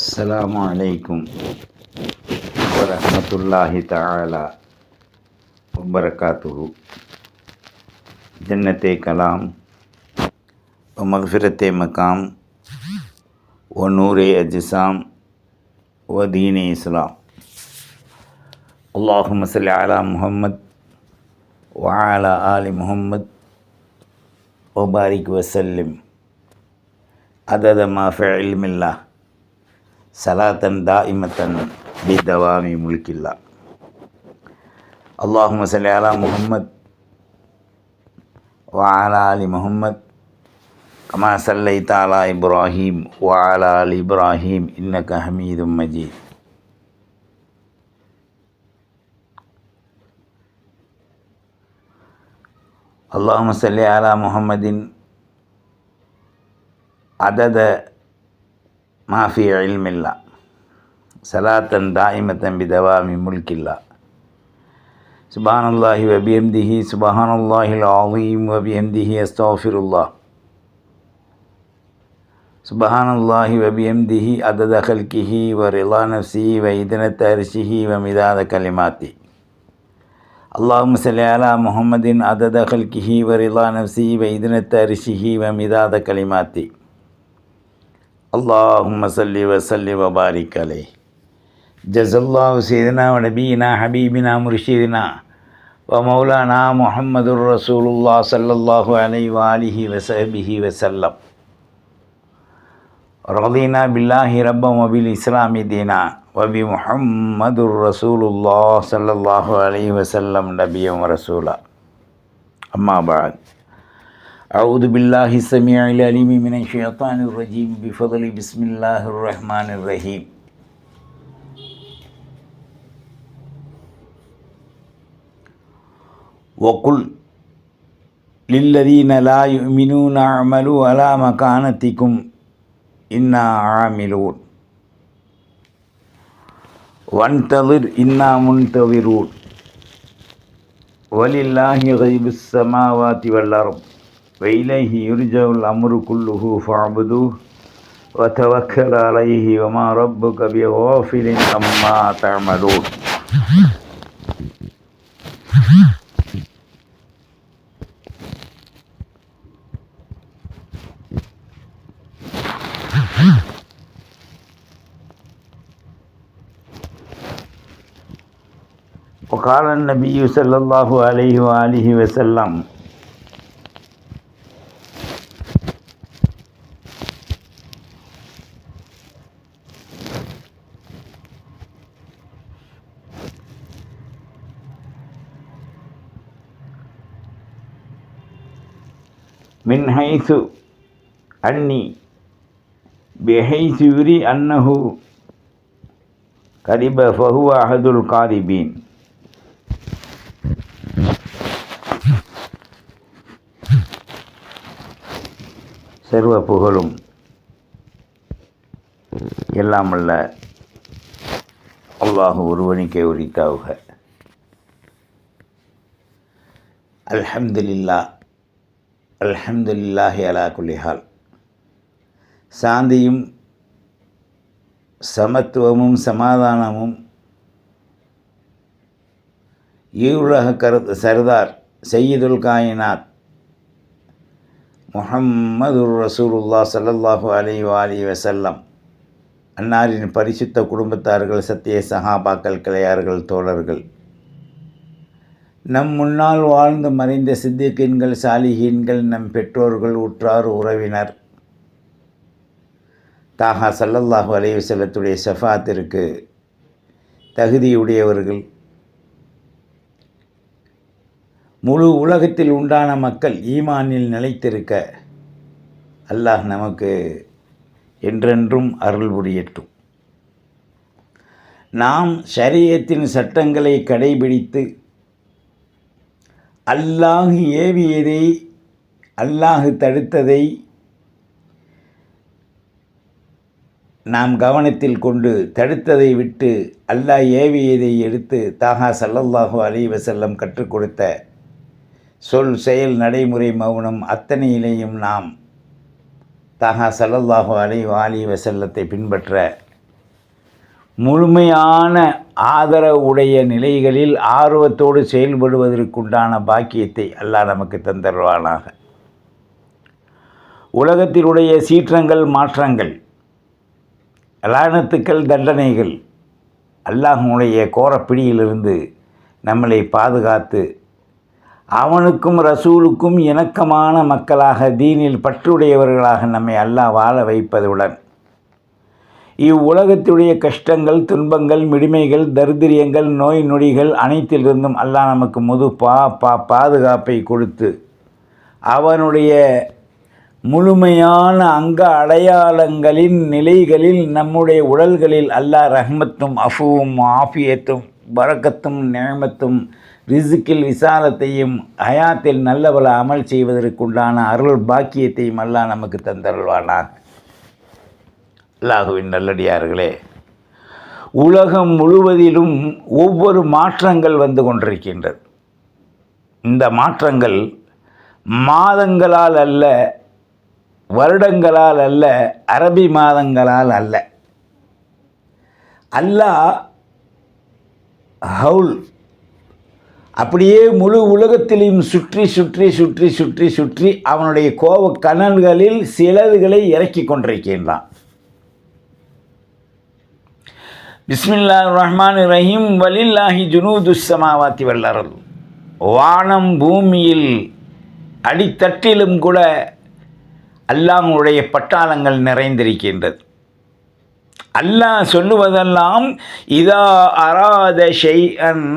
السلام عليكم ورحمة الله تعالى وبركاته. جنة كلام ومغفرة مقام ونور أجسام ودين إسلام. اللهم صل على محمد وعلى آل محمد وبارك وسلم. عدد ما في علم الله. صلاة دائمة بدوام ملك الله. اللهم صل على محمد وعلى آل محمد كما صليت على إبراهيم وعلى آل إبراهيم إنك حميد مجيد. اللهم صل على محمد. عدد ما في علم الله صلاة دائمة بدوام ملك الله سبحان الله وبحمده سبحان الله العظيم وبحمده أستغفر الله. سبحان الله وبحمده عدد خلقه ورضا نفسه وإذنة عرشه ومداد كلماته. اللهم صل على محمد عدد خلقه ورضا نفسه وإذنة عرشه ومداد كلماته. اللهم صل وسلم وبارك عليه. جزا الله سيدنا ونبينا حبيبنا مرشدنا ومولانا محمد رسول الله صلى الله عليه وآله وصحبه وسلم رضينا بالله ربا وبالإسلام دينا وبمحمد رسول الله صلى الله عليه وسلم نبيا ورسولا أما بعد أعوذ بالله السميع العليم من الشيطان الرجيم بفضل بسم الله الرحمن الرحيم. وقل للذين لا يؤمنون اعملوا على مكانتكم إنا عاملون. وانتظر إنا منتظرون. ولله غيب السماوات والأرض. وإليه يرجع الأمر كله فاعبدوه وتوكل عليه وما ربك بغافل عما تعملون. وقال النبي صلى الله عليه وآله وسلم ஹைசு அன்னி பெஹைசு அன்னஹு கதிப ஃபஹு அஹதுல் காதிபீன் சர்வ புகழும் எல்லாம் அல்ல அல்லாஹு ஒருவனுக்கே உரித்தாவுக அல்ஹம்துலில்லா அல்ஹம்துலில்லாஹி அலா குல்லிஹால் சாந்தியும் சமத்துவமும் சமாதானமும் ஈருலக கருத்து சர்தார் சையீதுல் காயினாத் முஹம்மது ரசூலுல்லா சல்லல்லாஹு அலி வாலி வசல்லம் அன்னாரின் பரிசுத்த குடும்பத்தார்கள் சத்திய சஹாபாக்கள் கிளையார்கள் தோழர்கள் நம் முன்னால் வாழ்ந்து மறைந்த சித்திகீன்கள் சாலிகீன்கள் நம் பெற்றோர்கள் உற்றார் உறவினர். தாகா சல்லல்லாஹு அலைவு செல்லத்துடைய ஷஃபாத்திற்கு தகுதியுடையவர்கள். முழு உலகத்தில் உண்டான மக்கள் ஈமானில் நிலைத்திருக்க அல்லாஹ் நமக்கு என்றென்றும் அருள் புரியட்டும். நாம் ஷரியத்தின் சட்டங்களை கடைபிடித்து அல்லாஹ் ஏவியதை அல்லாஹ் தடுத்ததை நாம் கவனத்தில் கொண்டு தடுத்ததை விட்டு அல்லாஹ் ஏவியதை எடுத்து தாகா சல்லல்லாஹு அலி வசல்லம் கற்றுக் கொடுத்த சொல் செயல் நடைமுறை மௌனம் அத்தனையிலேயும் நாம் தாகா சல்லல்லாஹு அலி வாலி வசல்லத்தை பின்பற்ற முழுமையான ஆதரவுடைய நிலைகளில் ஆர்வத்தோடு செயல்படுவதற்குண்டான பாக்கியத்தை அல்லாஹ் நமக்கு தந்தருவானாக. உலகத்தினுடைய சீற்றங்கள் மாற்றங்கள் லானத்துக்கள் தண்டனைகள் அல்லாஹனுடைய கோரப்பிடியிலிருந்து நம்மளை பாதுகாத்து அவனுக்கும் ரசூலுக்கும் இணக்கமான மக்களாக தீனில் பற்றுடையவர்களாக நம்மை அல்லாஹ் வாழ வைப்பதுடன் இவ்வுலகத்துடைய கஷ்டங்கள் துன்பங்கள் மிடிமைகள் தரித்திரியங்கள் நோய் நொடிகள் அனைத்திலிருந்தும் அல்லாஹ் நமக்கு முது பா பா பாதுகாப்பை கொடுத்து அவனுடைய முழுமையான அங்க அடையாளங்களின் நிலைகளில் நம்முடைய உடல்களில் அல்லாஹ் ரஹ்மத்தும் அஃபுவும் ஆஃபியத்தும் பரக்கத்தும் நேமத்தும் ரிசுக்கில் விசாலத்தையும் ஹயாத்தில் நல்லவள அமல் செய்வதற்குண்டான அருள் பாக்கியத்தையும் அல்லாஹ் நமக்கு தந்தருள்வானாக. லாகுவின் நல்லடியார்களே உலகம் முழுவதிலும் ஒவ்வொரு மாற்றங்கள் வந்து கொண்டிருக்கின்றது. இந்த மாற்றங்கள் மாதங்களால் அல்ல வருடங்களால் அல்ல அரபி மாதங்களால் அல்ல. அல்லாஹ் ஹவுல் அப்படியே முழு உலகத்திலையும் சுற்றி சுற்றி சுற்றி சுற்றி சுற்றி அவனுடைய கோப கனல்களில் சிலதுகளை இறக்கி கொண்டிருக்கின்றான். பிஸ்மில்லா ரஹ்மான் ரஹீம் வலில்லாஹி ஜுனூதுஸ்ஸமாவாத்தி வல்லரல் வானம் பூமியில் அடித்தட்டிலும் கூட அல்லாஹுடைய பட்டாளங்கள் நிறைந்திருக்கின்றது. அல்லாஹ் சொல்லுவதெல்லாம் இதா அராத ஷைஅன்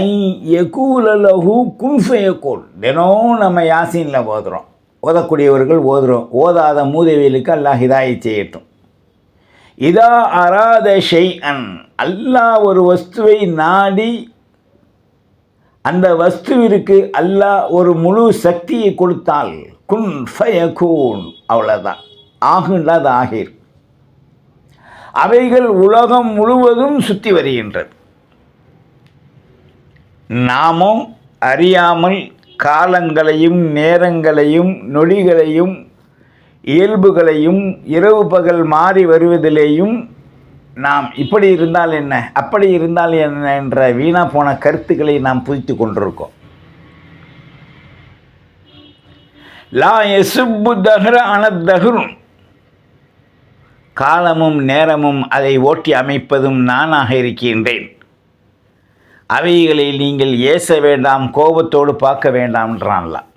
ஐ யகூலலஹு குன்ஃபயகூல் தினம் நம்ம யாசீனில் ஓதுறோம். ஓதக்கூடியவர்கள் ஓதுறோம். ஓதாத மூதவியலுக்கு அல்லாஹ் இதாயை செய்யட்டும். இதா அராத அன் அல்லாஹ் ஒரு வஸ்துவை நாடி அந்த வஸ்துவிற்கு அல்லாஹ் ஒரு முழு சக்தியை கொடுத்தால் குன் ஃபயகூன் அவ்வளோதான் ஆகுண்டா அது ஆகிர். அவைகள் உலகம் முழுவதும் சுற்றி வருகின்றது. நாமும் அறியாமல் காலங்களையும் நேரங்களையும் நொடிகளையும் இயல்புகளையும் இரவு பகல் மாறி வருவதிலேயும் நாம் இப்படி இருந்தால் என்ன அப்படி இருந்தால் என்ன என்ற வீணா போன கருத்துக்களை நாம் புதித்து கொண்டிருக்கோம். லா எசுப்பு தஹ்ர அனத்தஹரும் காலமும் நேரமும் அதை ஓட்டி அமைப்பதும் நானாக இருக்கின்றேன். அவைகளை நீங்கள் ஏச வேண்டாம் கோபத்தோடு பார்க்க வேண்டாம்ன்றான்லாம்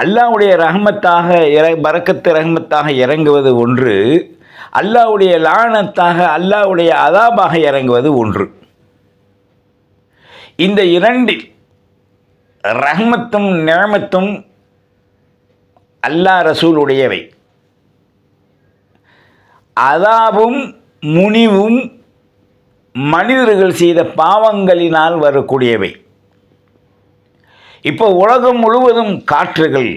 அல்லாவுடைய ரஹமத்தாக இற பறக்கத்து ரஹமத்தாக இறங்குவது ஒன்று அல்லாவுடைய லானத்தாக அல்லாவுடைய அதாபாக இறங்குவது ஒன்று. இந்த இரண்டில் ரஹ்மத்தும் நேமத்தும் அல்லா ரசூலுடையவை. அதாபும் முனிவும் மனிதர்கள் செய்த பாவங்களினால் வரக்கூடியவை. இப்போ உலகம் முழுவதும் காற்றுகள்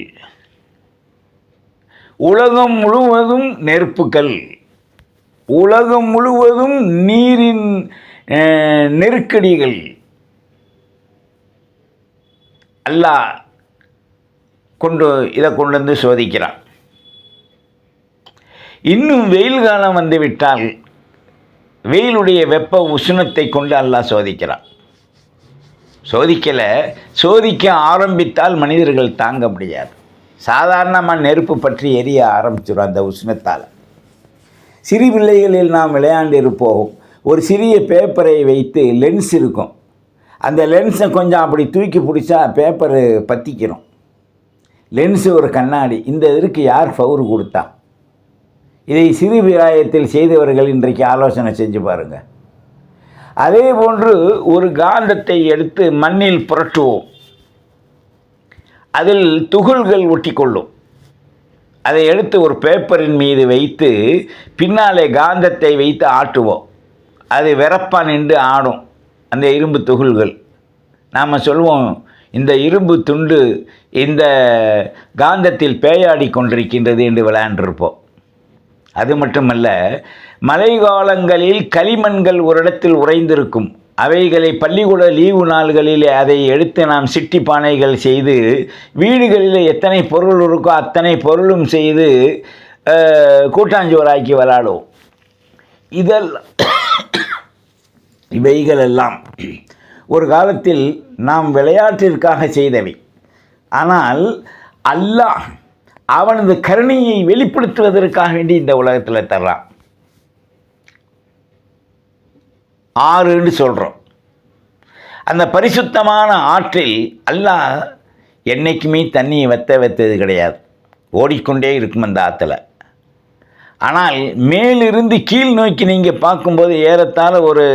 உலகம் முழுவதும் நெருப்புகள் உலகம் முழுவதும் நீரின் நெருக்கடிகள். அல்லாஹ் கொண்டு இதை கொண்டு வந்து சோதிக்கிறான். இன்னும் வெயில் காலம் வந்துவிட்டால் வெயிலுடைய வெப்ப உஷ்ணத்தை கொண்டு அல்லாஹ் சோதிக்கிறான். சோதிக்கலை. சோதிக்க ஆரம்பித்தால் மனிதர்கள் தாங்க முடியாது. சாதாரணமாக நெருப்பு பற்றி எரிய ஆரம்பிச்சிடும் அந்த உஷ்ணத்தால். சிறு பிள்ளைகளில் நாம் விளையாண்டு இருப்போம் ஒரு சிறிய பேப்பரை வைத்து லென்ஸ் இருக்கும். அந்த லென்ஸை கொஞ்சம் அப்படி தூக்கி பிடிச்சா பேப்பரு பற்றிக்கிறோம் லென்ஸு ஒரு கண்ணாடி. இந்த இதற்கு யார் ஃபவுர் கொடுத்தா? இதை சிறு பிராயத்தில் செய்தவர்கள் இன்றைக்கு ஆலோசனை செஞ்சு பாருங்கள் அதே போன்று ஒரு காந்தத்தை எடுத்து மண்ணில் புரட்டுவோம். அதில் துகள்கள் ஒட்டிக்கொள்ளும். அதை எடுத்து ஒரு பேப்பரின் மீது வைத்து பின்னாலே காந்தத்தை வைத்து ஆட்டுவோம். அது வெறப்பா நின்று ஆடும் அந்த இரும்பு துகள்கள். நாம் சொல்வோம் இந்த இரும்பு துண்டு இந்த காந்தத்தில் பேயாடி கொண்டிருக்கின்றது என்று விளையாண்டிருப்போம். அது மட்டுமல்ல மழை காலங்களில் களிமண்கள் ஒரு இடத்தில் உறைந்திருக்கும். அவைகளை பள்ளிக்கூட லீவு நாள்களில் அதை எடுத்து நாம் சிட்டி பானைகள் செய்து வீடுகளில் எத்தனை பொருள் இருக்கோ அத்தனை பொருளும் செய்து அஹ், கூட்டாஞ்சோறாக்கி விளாடுவோம். இதெல்லாம் இவைகளெல்லாம் ஒரு காலத்தில் நாம் விளையாட்டிற்காக செய்தவை. ஆனால் அல்லாஹ் அவனது கருணையை வெளிப்படுத்துவதற்காக வேண்டி இந்த உலகத்தில் தர்றான். ஆறுன்னு சொல்கிறோம் அந்த பரிசுத்தமான ஆற்றில் அல்லாஹ் என்றைக்குமே தண்ணியை வெத்த வைத்தது கிடையாது. ஓடிக்கொண்டே இருக்கும் அந்த ஆற்றுல ஆனால் மேலிருந்து கீழ் நோக்கி நீங்கள் பார்க்கும்போது ஏறத்தாழ ஒரு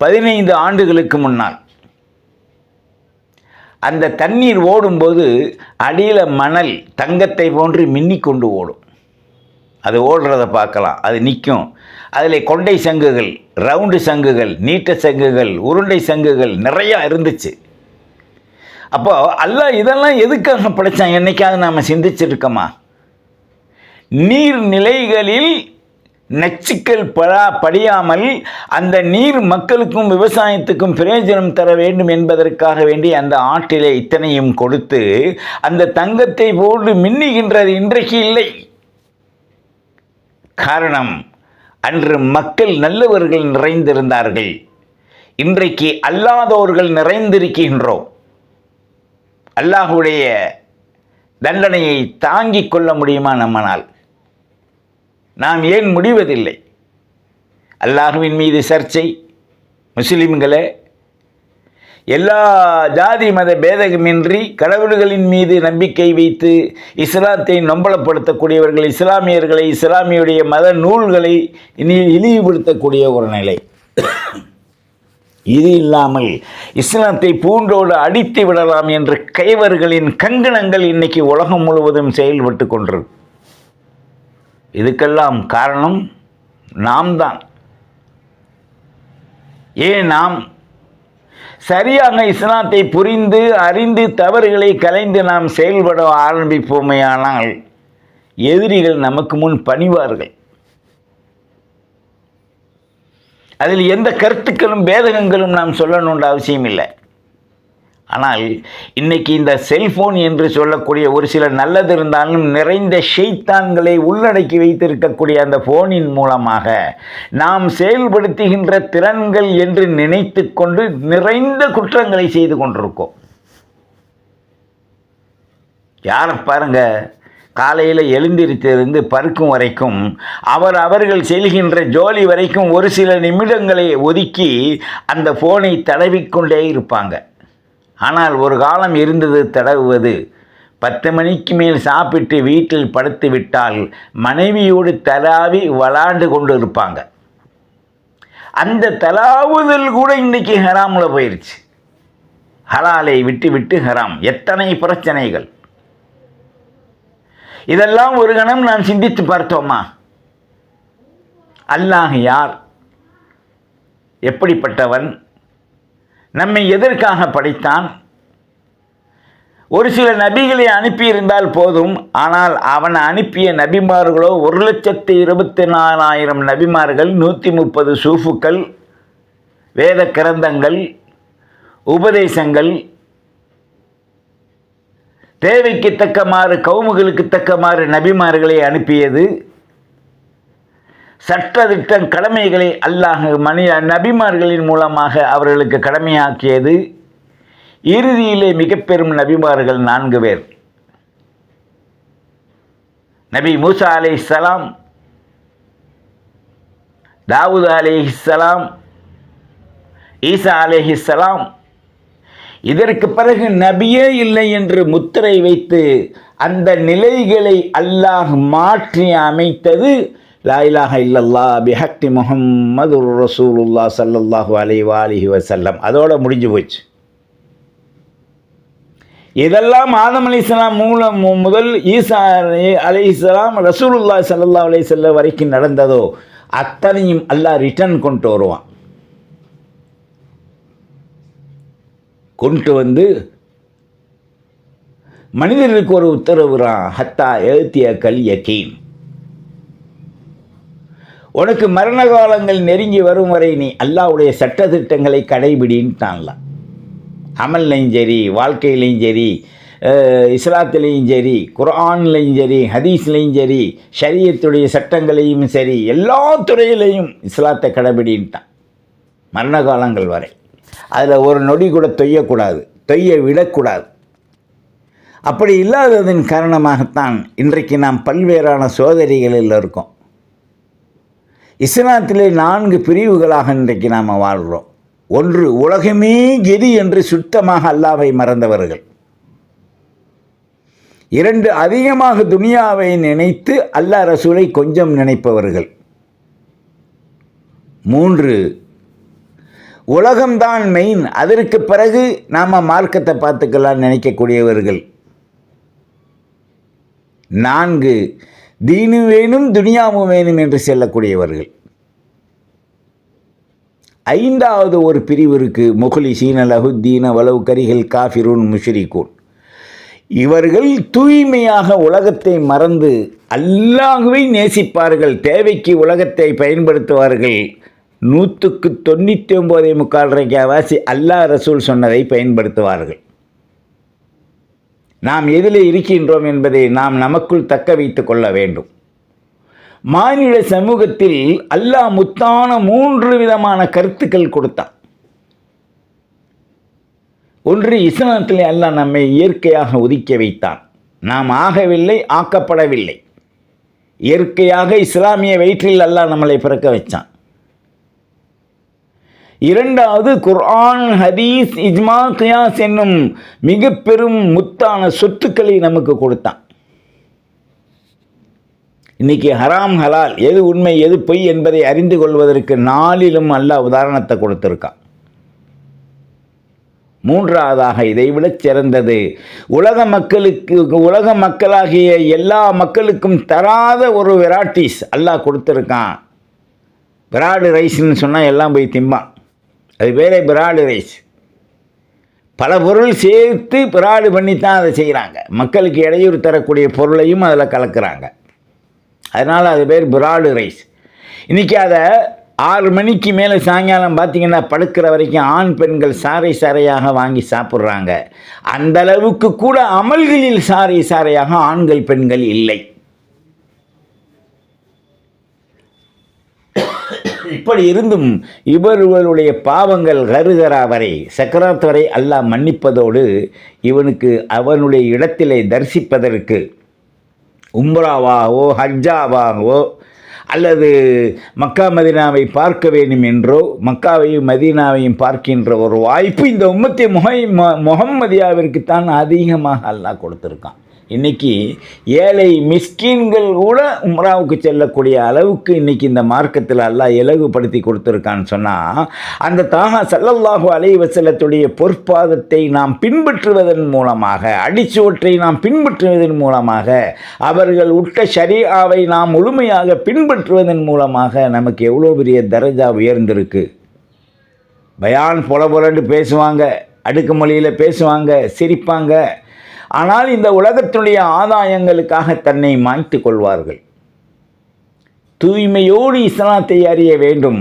பதினைந்து ஆண்டுகளுக்கு முன்னால் அந்த தண்ணீர் ஓடும்போது அடியில் மணல் தங்கத்தை போன்று மின்னி கொண்டு ஓடும். அது ஓடுறத பார்க்கலாம். அது நிற்கும். அதில் கொண்டை சங்குகள் ரவுண்டு சங்குகள் நீட்ட சங்குகள் உருண்டை சங்குகள் நிறையா இருந்துச்சு. அப்போ அல்லாஹ் இதெல்லாம் எதுக்காக படைத்தான் என்றைக்காவது நாம் சிந்திச்சிருக்கோமா? நீர்நிலைகளில் நச்சுக்கள் படா படியாமல் அந்த நீர் மக்களுக்கும் விவசாயத்துக்கும் பிரயோஜனம் தர வேண்டும் என்பதற்காக வேண்டி அந்த ஆற்றிலே இத்தனையும் கொடுத்து அந்த தங்கத்தை போன்று மின்னுகின்றது இன்றைக்கு இல்லை. காரணம் அன்று மக்கள் நல்லவர்கள் நிறைந்திருந்தார்கள். இன்றைக்கு அல்லாதவர்கள் நிறைந்திருக்கின்றோம். அல்லாஹுடைய தண்டனையை தாங்கிக் கொள்ள முடியுமா நம்மனால் நாம் ஏன் முடிவதில்லை? அல்லாஹுவின் மீது சர்ச்சை முஸ்லிம்களே எல்லா ஜாதி மத பேதகமின்றி கடவுள்களின் மீது நம்பிக்கை வைத்து இஸ்லாத்தை நம்பலப்படுத்தக்கூடியவர்கள் இஸ்லாமியர்களை இஸ்லாமியுடைய மத நூல்களை இனி இழிவுபடுத்தக்கூடிய ஒரு நிலை. இது இல்லாமல் இஸ்லாத்தை பூண்டோடு அடித்து விடலாம் என்ற கைவர்களின் கங்கணங்கள் இன்னைக்கு உலகம் முழுவதும் செயல்பட்டு கொண்டிருக்கும் இதுக்கெல்லாம் காரணம் நாம் தான் ஏன் நாம்? சரியாக இஸ்லாத்தை புரிந்து அறிந்து தவறுகளை கலைந்து நாம் செயல்பட ஆரம்பிப்போமேயானால் எதிரிகள் நமக்கு முன் பணிவார்கள். அதில் எந்த கருத்துக்களும் பேதகங்களும் நாம் சொல்லணுன்ற அவசியம் இல்லை ஆனால் இன்னைக்கு இந்த செல்போன் என்று சொல்லக்கூடிய ஒரு சில நல்லது இருந்தாலும் நிறைந்த ஷெய்தான்களை உள்ளடக்கி வைத்திருக்கக்கூடிய அந்த ஃபோனின் மூலமாக நாம் செயல்படுத்துகின்ற திறன்கள் என்று நினைத்து கொண்டு நிறைந்த குற்றங்களை செய்து கொண்டிருக்கோம். யாரை பாருங்க காலையில் எழுந்திருத்திருந்து பருக்கும் வரைக்கும் அவர் அவர்கள் செல்கின்ற ஜோலி வரைக்கும் ஒரு சில நிமிடங்களை ஒதுக்கி அந்த ஃபோனை தடவிக்கொண்டே இருப்பாங்க. ஆனால் ஒரு காலம் இருந்தது தடவுவது. பத்து மணிக்கு மேல் சாப்பிட்டு வீட்டில் படுத்து விட்டால் மனைவியோடு தலாவி விளாண்டு கொண்டு இருப்பாங்க அந்த தலாவுதல் கூட இன்றைக்கி ஹராமில் போயிடுச்சு ஹலாலை விட்டு விட்டு ஹராம். எத்தனை பிரச்சனைகள். இதெல்லாம் ஒரு கணம் நான் சிந்தித்து பார்த்தோமா? அல்லாஹ் யார்? எப்படிப்பட்டவன்? நம்மை எதற்காக படைத்தான்? ஒரு சில நபிகளை அனுப்பியிருந்தால் போதும் ஆனால் அவன் அனுப்பிய நபிமார்களோ ஒரு லட்சத்து இருபத்தி நாலாயிரம் நபிமார்கள் நூற்றி முப்பது சூஃபுக்கள் வேத கிரந்தங்கள் உபதேசங்கள் தேவைக்கு தக்கமாறு கவுமுகளுக்கு தக்கமாறு நபிமார்களை அனுப்பியது. சட்டத்திட்ட கடமைகளை அல்லாஹ் மனித நபிமார்களின் மூலமாக அவர்களுக்கு கடமையாக்கியது. இறுதியிலே மிக பெரும் நபிமார்கள் நான்கு பேர். நபி மூசா அலை சலாம் தாவூத் அலிஹிஸ்ஸலாம் ஈசா அலிஹிஸ்ஸலாம் இதற்கு பிறகு நபியே இல்லை என்று முத்திரை வைத்து அந்த நிலைகளை அல்லாஹ் மாற்றி அமைத்தது. லாயிலாக இல்லல்லா பிஹக்தி முகம்மது ரசூலுல்லா சல்லல்லாஹு அலை வாலிஹி வசல்லம் அதோட முடிஞ்சு போச்சு. இதெல்லாம் ஆதம் அலி இஸ்லாம் மூலம் முதல் ஈசா அலி இஸ்லாம் ரசூலுல்லா சல்லா அலி செல்ல வரைக்கும் நடந்ததோ அத்தனையும் அல்லாஹ் ரிட்டர்ன் கொண்டு வருவான். கொண்டு வந்து மனிதர்களுக்கு ஒரு உத்தரவுறான் ஹத்தா எழுத்திய கல் யக்கீன் உனக்கு மரண காலங்கள் நெருங்கி வரும் வரை நீ அல்லாவுடைய சட்டத்திட்டங்களை கடைபிடின்ட்டான்லாம் அமல்லையும் சரி வாழ்க்கையிலையும் சரி இஸ்லாத்துலேயும் இஸ்லாத்திலையும் சரி குரான்லையும் சரி ஹதீஸ்லையும் சரி ஷரியத்துடைய சட்டங்களையும் சரி எல்லா துறையிலையும் இஸ்லாத்தை கடைபிடின்ட்டான் மரண காலங்கள் வரை. அதில் ஒரு நொடி கூட தொய்யக்கூடாது தொய்ய விடக்கூடாது. அப்படி இல்லாததன் காரணமாகத்தான் இன்றைக்கு நாம் பல்வேறான சோதனைகளில் இருக்கோம். இஸ்லாத்திலே நான்கு பிரிவுகளாக இன்றைக்கு நாம் வாழ்கிறோம். ஒன்று உலகமே கெதி என்று சுத்தமாக அல்லாவை மறந்தவர்கள். இரண்டு அதிகமாக துனியாவை நினைத்து அல்லாஹ் ரசூலை கொஞ்சம் நினைப்பவர்கள். மூன்று உலகம்தான் மெயின் அதற்கு பிறகு நாம் மார்க்கத்தை பார்த்துக்கலாம் நினைக்கக்கூடியவர்கள். நான்கு தீனு வேணும் துனியாவும் வேணும் என்று செல்லக்கூடியவர்கள். ஐந்தாவது ஒரு பிரிவு இருக்கு முகலிசீன லகுத்தீன வலவு கரிகள் காஃபிரூன் முஷரிகூன். இவர்கள் தூய்மையாக உலகத்தை மறந்து அல்லாகவே நேசிப்பார்கள் தேவைக்கு உலகத்தை பயன்படுத்துவார்கள். நூற்றுக்கு தொண்ணூற்றி ஒம்போதே முக்கால் ரேக்காவாசி அல்லாஹ் ரசூல் சொன்னதை பயன்படுத்துவார்கள். நாம் எதில் இருக்கின்றோம் என்பதை நாம் நமக்குள் தக்க வைத்து கொள்ள வேண்டும். மானிட சமூகத்தில் அல்லாஹ் முத்தான மூன்று விதமான கருத்துக்கள் கொடுத்தான். ஒன்று இஸ்லாத்திலே அல்லாஹ் நம்மை இயற்கையாக ஒதுக்கி வைத்தான். நாம் ஆகவில்லை ஆக்கப்படவில்லை. இயற்கையாக இஸ்லாமிய வயிற்றில் அல்லாஹ் நம்மளை பிறக்க வச்சான். இரண்டாவது குர்ஆன் ஹதீஸ் இஜ்மா கியாஸ் என்னும் மிக பெரும் முத்தான சொத்துக்களை நமக்கு கொடுத்தான். இன்னைக்கு ஹராம் ஹலால் எது உண்மை எது பொய் என்பதை அறிந்து கொள்வதற்கு நாளிலும் அல்லாஹ் உதாரணத்தை கொடுத்துருக்கான். மூன்றாவதாக இதைவிட சிறந்தது உலக மக்களுக்கு உலக மக்களாகிய எல்லா மக்களுக்கும் தராத ஒரு வெராட்டிஸ் அல்லாஹ் கொடுத்துருக்கான். விராடு ரைஸ்ன்னு சொன்னால் எல்லாம் போய் திம்பான். அது பேரே பிராடு ரைஸ். பல பொருள் சேர்த்து பிராடு பண்ணி தான் அதை செய்கிறாங்க. மக்களுக்கு இடையூறு தரக்கூடிய பொருளையும் அதில் கலக்கிறாங்க. அதனால் அது பேர் பிராடு ரைஸ். இன்றைக்கி அதை ஆறு மணிக்கு மேலே சாயங்காலம் பார்த்தீங்கன்னா படுக்கிற வரைக்கும் ஆண் பெண்கள் சாறை சாறையாக வாங்கி சாப்பிட்றாங்க. அந்த அளவுக்கு கூட அமல்களில் சாறை சாறையாக ஆண்கள் பெண்கள் இல்லை. இப்படி இருந்தும் இவர்களுடைய பாவங்கள் கருகரா வரை சக்கராத் அல்லாஹ் மன்னிப்பதோடு இவனுக்கு அவனுடைய இடத்திலே தரிசிப்பதற்கு உம்ராவாகவோ ஹஜ்ஜாவாகவோ அல்லது மக்கா மதீனாவை பார்க்க வேண்டும் என்றோ மக்காவையும் மதீனாவையும் பார்க்கின்ற ஒரு வாய்ப்பு இந்த உம்மத்தி முகை முகம்மதியாவிற்குத்தான் அதிகமாக அல்லாஹ் கொடுத்துருக்கான். இன்னைக்கு ஏழை மிஸ்கீன்கள் கூட உம்ராவுக்கு செல்லக்கூடிய அளவுக்கு இன்னைக்கு இந்த மார்க்கத்தில் அல்லா இலகுபடுத்தி கொடுத்துருக்கான்னு சொன்னால் அந்த தாகா சல்லல்லாஹு அலைஹி வஸல்லத்துடைய பொற்பாதத்தை நாம் பின்பற்றுவதன் மூலமாக அடிச்சுவற்றை நாம் பின்பற்றுவதன் மூலமாக அவர்கள் உட்ட ஷரியாவை நாம் முழுமையாக பின்பற்றுவதன் மூலமாக நமக்கு எவ்வளோ பெரிய தரஜா உயர்ந்திருக்கு. பயான் பொல பொலன்னு பேசுவாங்க அடுக்குமொழியில் பேசுவாங்க சிரிப்பாங்க ஆனால் இந்த உலகத்தினுடைய ஆதாயங்களுக்காக தன்னை மாய்த்து கொள்வார்கள். தூய்மையோடு இஸ்லாத்தை அறிய வேண்டும்.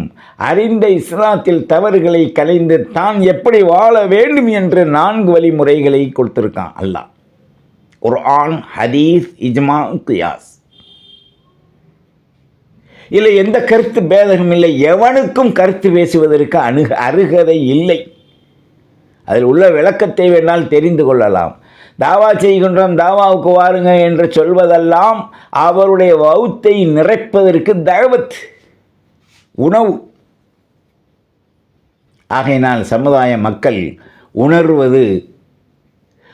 அறிந்த இஸ்லாத்தில் தவறுகளை கலைந்து தான் எப்படி வாழ வேண்டும் என்று நான்கு வழிமுறைகளை கொடுத்திருக்கான் அல்லாஹ். ஒரு ஆண் ஹதீஸ் இஜ்மா குயாஸ். இல்லை எந்த கருத்து பேதகம் இல்லை. எவனுக்கும் கருத்து பேசுவதற்கு அணுக அருகதை இல்லை. அதில் உள்ள விளக்கத்தை வேணால் தெரிந்து கொள்ளலாம். தாவா செய்கின்றோம் தாவாவுக்கு வாருங்க என்று சொல்வதெல்லாம் அவருடைய வவுத்தை நிறைப்பதற்கு தகவத் உணவு. ஆகையினால் சமுதாய மக்கள் உணர்வது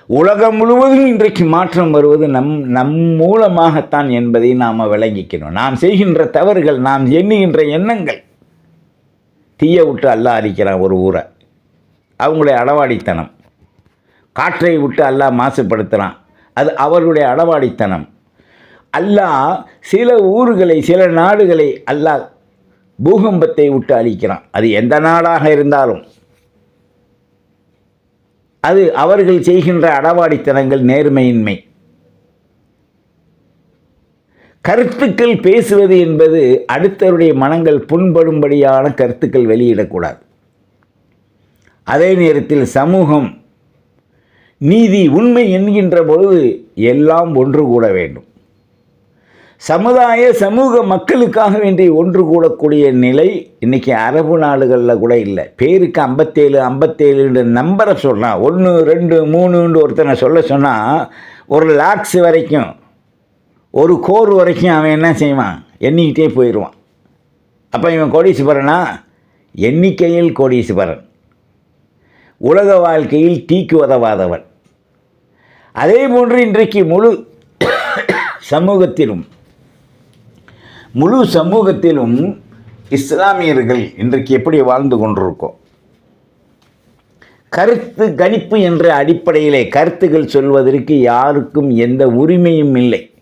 உலகம் முழுவதும் இன்றைக்கு மாற்றம் வருவது நம் நம் மூலமாகத்தான் என்பதை நாம் விளங்கிக்கணும் நாம் செய்கின்ற தவறுகள் நாம் எண்ணுகின்ற எண்ணங்கள் தீய விட்டு அல்ல அரிக்கிறான் ஒரு ஊரை. அவங்களுடைய அடவாடித்தனம். காற்றை விட்டு அல்லாஹ் மாசுபடுத்துகிறான் அது அவர்களுடைய அடவாடித்தனம். அல்லாஹ் சில ஊர்களை சில நாடுகளை அல்லாஹ் பூகம்பத்தை விட்டு அழிக்கிறான். அது எந்த நாடாக இருந்தாலும். அது அவர்கள் செய்கின்ற அடவாடித்தனங்கள் நேர்மையின்மை. கருத்துக்கள் பேசுவது என்பது அடுத்தவருடைய மனங்கள் புண்படும்படியான கருத்துக்கள் வெளியிடக்கூடாது. அதே நேரத்தில் சமூகம் நீதி உண்மை என்கின்ற பொழுது எல்லாம் ஒன்று கூட வேண்டும். சமுதாய சமூக மக்களுக்காக வேண்டி ஒன்று கூடக்கூடிய நிலை இன்றைக்கி அரபு நாடுகளில் கூட இல்லை. பேருக்கு ஐம்பத்தேழு ஐம்பத்தேழு நம்பரை சொன்னால் ஒன்று ரெண்டு மூணுன்னு ஒருத்தனை சொல்ல சொன்னால் ஒரு லாக்ஸ் வரைக்கும் ஒரு கோர் வரைக்கும் அவன் என்ன செய்வான்? எண்ணிக்கிட்டே போயிடுவான் அப்போ இவன் கோடீஸ்வரனா? எண்ணிக்கையில் கோடீஸ்வரன். உலக வாழ்க்கையில் தீக்கு உதவாதவன். அதே போன்று இன்றைக்கு முழு சமூகத்திலும் முழு சமூகத்திலும் இஸ்லாமியர்கள் இன்றைக்கு எப்படி வாழ்ந்து கொண்டிருக்கோம்? கருத்து கணிப்பு என்ற அடிப்படையிலே கருத்துக்கள் சொல்வதற்கு யாருக்கும் எந்த உரிமையும் இல்லை.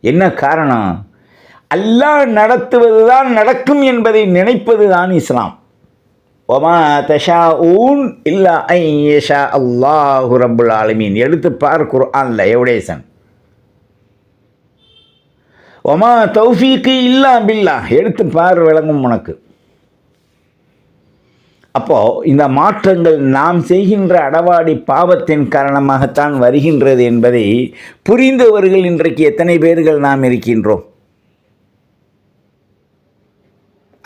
என்ன காரணம்? அல்லாஹ் நடத்துவதுதான் நடக்கும் என்பதை நினைப்பது தான் இஸ்லாம். ஒமா தஷா ஊன் இல்லா ஐஷா அல்லாஹு ரபுல் ஆலமீன். எடுத்து பார் அல்ல எவடேசன் ஒமா தௌஃபீக்கு இல்லா பில்லா. எடுத்து பார் விளங்கும் உனக்கு. அப்போது இந்த மாற்றங்கள் நாம் செய்கின்ற அடவாடி பாவத்தின் காரணமாகத்தான் வருகின்றது என்பதை புரிந்தவர்கள் இன்றைக்கு எத்தனை பேர்கள் நாம் இருக்கின்றோம்?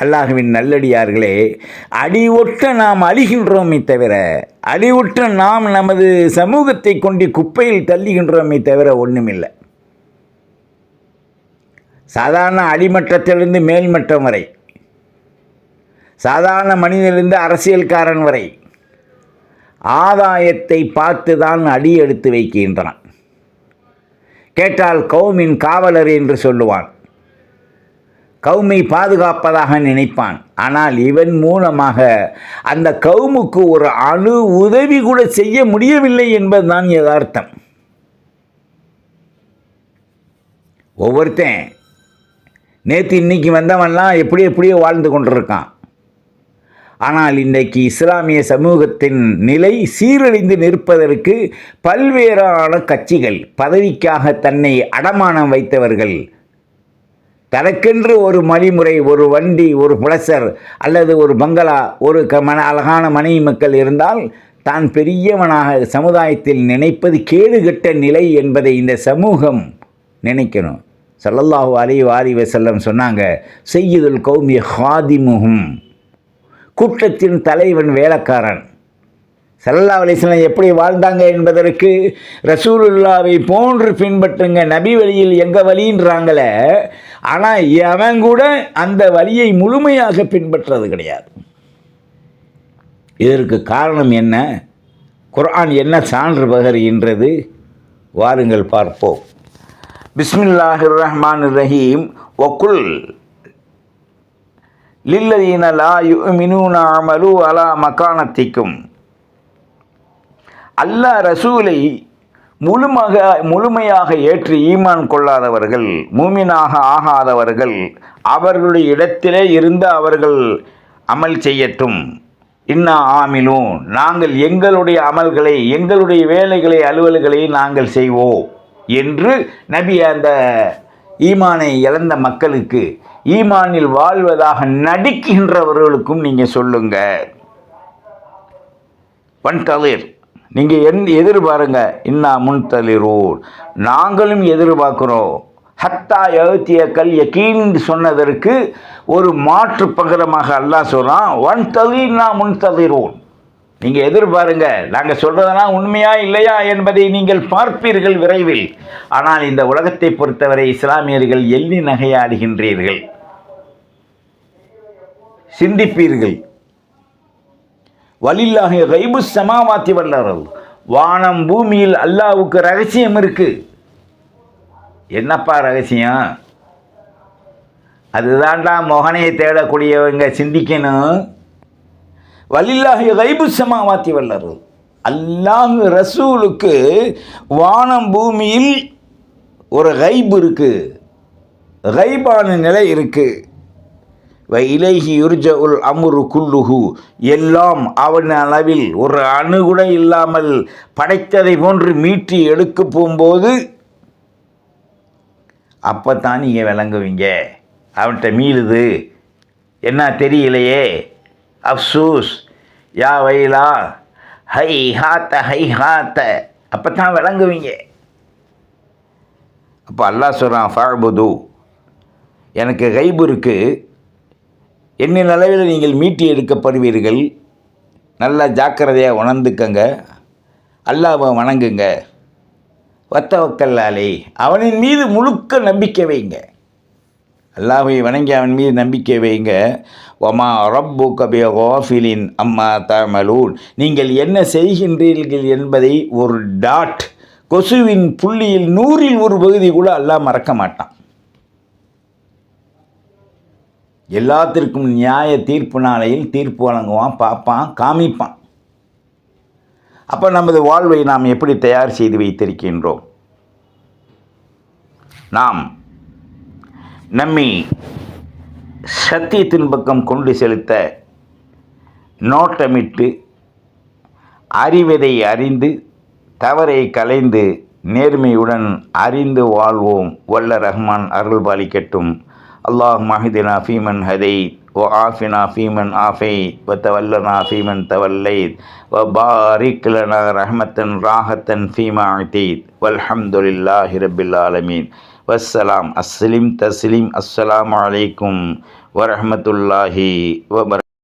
அல்லாஹுவின் நல்லடியார்களே அடிவொட்ட நாம் அழிகின்றோமே தவிர அடிவுற்ற நாம் நமது சமூகத்தை கொண்டு குப்பையில் தள்ளுகின்றோமே தவிர ஒன்றுமில்லை சாதாரண அடிமட்டத்திலிருந்து மேல்மட்டம் வரை சாதாரண மனிதனிலிருந்து அரசியல்காரன் வரை ஆதாயத்தை பார்த்து தான் அடி எடுத்து வைக்கின்றான். கேட்டால் கௌமின் காவலர் என்று சொல்லுவான். கௌமை பாதுகாப்பதாக நினைப்பான். ஆனால் இவன் மூலமாக அந்த கௌமுக்கு ஒரு அணு உதவி கூட செய்ய முடியவில்லை என்பதுதான் யதார்த்தம். ஒவ்வொருத்தன் நேற்று இன்னைக்கு வந்தவன்லாம் எப்படி எப்படியோ வாழ்ந்து கொண்டிருக்கான். ஆனால் இன்றைக்கு இஸ்லாமிய சமூகத்தின் நிலை சீரழிந்து நிற்பதற்கு பல்வேறான கட்சிகள் பதவிக்காக தன்னை அடமானம் வைத்தவர்கள் தனக்கென்று ஒரு மணிமுறை ஒரு வண்டி ஒரு புலசர் அல்லது ஒரு பங்களா ஒரு க மன அழகான மனைவி மக்கள் இருந்தால் தான் பெரியவனாக சமுதாயத்தில் நினைப்பது கேடுகட்ட நிலை என்பதை இந்த சமூகம் நினைக்கணும். சல்லல்லாஹு அலி வாரி வசல்லம் சொன்னாங்க செய்யுதல் கௌமிய ஹாதிமுகும் கூட்டத்தின் தலைவன் வேலைக்காரன். சல்லா அலிஸ்லாம் எப்படி வாழ்ந்தாங்க என்பதற்கு ரசூலுல்லாவை போன்று பின்பற்றுங்க. நபி வழியில் எங்கள் வழின்றாங்களே ஆனால் அவன் கூட அந்த வழியை முழுமையாக பின்பற்றது கிடையாது. இதற்கு காரணம் என்ன? குர்ஆன் என்ன சான்று பகருகின்றது? வாருங்கள் பார்ப்போம். பிஸ்மில்லாஹிர் ரஹ்மான் ரஹீம். ஒக்குல் லில்லதீன லா யுமினூன அமலு அலா மக்கானத்திக்கும் அல்லாஹ் ரசூலை முழுமாக முழுமையாக ஏற்று ஈமான் கொள்ளாதவர்கள் மூமினாக ஆகாதவர்கள் அவர்களுடைய இடத்திலே இருந்து அவர்கள் அமல் செய்யட்டும். இன்னா ஆமிலும் நாங்கள் எங்களுடைய அமல்களை எங்களுடைய வேலைகளை அலுவல்களை நாங்கள் செய்வோம் என்று நபி அந்த ஈமானை இழந்த மக்களுக்கு ஈமானில் வாழ்வதாக நடிக்கின்றவர்களுக்கும் நீங்கள் சொல்லுங்க. பன்தளிர் நீங்கள் என் எதிர்பாருங்க இன்னா முன்தளிரோர் நாங்களும் எதிர்பார்க்குறோம். ஹத்தா எழுத்திய கல் யக்கீன் சொன்னதற்கு ஒரு மாற்று பகரமாக அல்லாஹ் சொல்கிறான் ஒன் தளிர்னா முன்தளிரோன் நீங்கள் எதிர்பாருங்க நாங்கள் சொல்கிறதெல்லாம் உண்மையா இல்லையா என்பதை நீங்கள் பார்ப்பீர்கள் விரைவில். ஆனால் இந்த உலகத்தை பொறுத்தவரை இஸ்லாமியர்கள் எள்ளி நகையாடுகின்றீர்கள். சிந்திப்பீர்கள். வலில்லாஹி ரைபு சமாவாத்தி வல்லரல். வானம் பூமியில் அல்லாவுக்கு ரகசியம் இருக்கு. என்னப்பா ரகசியம்? அதுதான்டா மொகனையை தேடக்கூடியவங்க சிந்திக்கணும். வலில்லாஹி ரைபு சமாவாத்தி வல்லரல். அல்லாஹ் ரசூலுக்கு வானம் பூமியில் ஒரு கைபு இருக்குது கைபான நிலை இருக்குது இலைஹி யுர்ஜ உல் அமுரு குல்லுஹு. எல்லாம் அவன் அளவில் ஒரு அணுகூட இல்லாமல் படைத்ததை போன்று மீட்டி எடுக்க போகும்போது அப்போ தான் நீங்கள் விளங்குவீங்க. அவன்கிட்ட மீளுது. என்ன தெரியலையே? அப்சூஸ். யா வயலா. ஹை ஹாத்த ஹை ஹாத்த. அப்போ தான் விளங்குவீங்க. அப்போ அல்லாஹ் சொல்கிறான் ஃபாழ்புது எனக்கு கைபு இருக்குது என்னின் அளவில் நீங்கள் மீட்டி எடுக்கப்படுவீர்கள். நல்லா ஜாக்கிரதையாக உணர்ந்துக்கங்க. அல்லாவை வணங்குங்க. வத்தவக்கல்லாலே அவனின் மீது முழுக்க நம்பிக்கை வைங்க. அல்லாவை வணங்கி அவன் மீது நம்பிக்கை வைங்க. ஒமா ரப்பு கபிய கோஃபிலின் அம்மா தமலூன். நீங்கள் என்ன செய்கின்றீர்கள் என்பதை ஒரு டாட் கொசுவின் புள்ளியில் நூறில் ஒரு பகுதி கூட அல்லாஹ் மறக்க மாட்டான். எல்லாத்திற்கும் நியாய தீர்ப்பு நாளையில் தீர்ப்பு வழங்குவான் பார்ப்பான் காமிப்பான். அப்போ நமது வாழ்வை நாம் எப்படி தயார் செய்து வைத்திருக்கின்றோம்? நாம் நம்மை சத்தியத்தின் பக்கம் கொண்டு செலுத்த நோட்டமிட்டு அறிவதை அறிந்து தவறை கலைந்து நேர்மையுடன் அறிந்து வாழ்வோம் வல்ல ரஹ்மான் அருள் பாலிக்கட்டும் اللهم اهدنا فيمن هديت وعافنا فيمن عافيت وتولنا فيمن توليت وبارك لنا رحمة راحة فيما عتيت والحمد لله رب العالمين. والسلام. السلم تسليم. السلام عليكم ورحمة الله وبركاته.